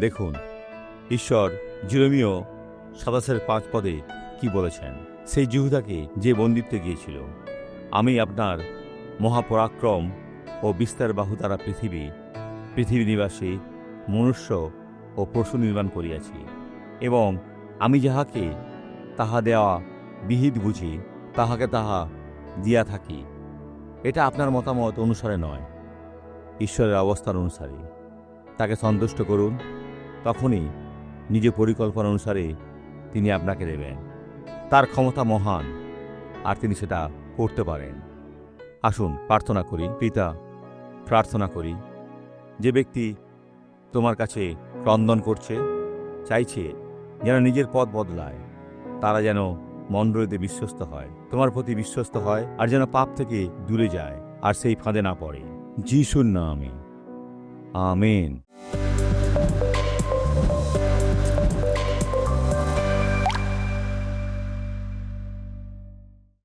দেখুন, ঈশ্বর জিরোমিও সাতাশের পাঁচ পদে কি বলেছেন? সেই জিহুদাকে যে বন্দিত্বে গিয়েছিল, আমি আপনার মহাপরাক্রম ও বিস্তার বাহু দ্বারা পৃথিবী পৃথিবী নিবাসী, মনুষ্য ও পশু নির্মাণ করিয়াছি এবং আমি যাহাকে তাহা দেওয়া বিহিত বুঝি, তাহাকে তাহা দিয়া থাকি, এটা আপনার মতামত অনুসারে নয়। ঈশ্বরের অবস্থান অনুসারে। তাকে সন্তুষ্ট করুন। তখনই নিজ পরিকল্পনা অনুসারে তিনি আপনাকে দেবেন। তার ক্ষমতা মহান, আর তিনি সেটা করতে পারেন। আসুন, প্রার্থনা করি, পিতা, প্রার্থনা করি, যে ব্যক্তি তোমার কাছে ক্রন্দন করছে, চাইছে যেন নিজের পথ বদলায়, তারা যেন মণ্ডলীতে বিশ্বস্ত হয়, তোমার প্রতি বিশ্বস্ত হয়, আর যেন পাপ থেকে দূরে যায়, আর সেই ফাঁদে না পড়ে। যিশুর নামে। আমেন।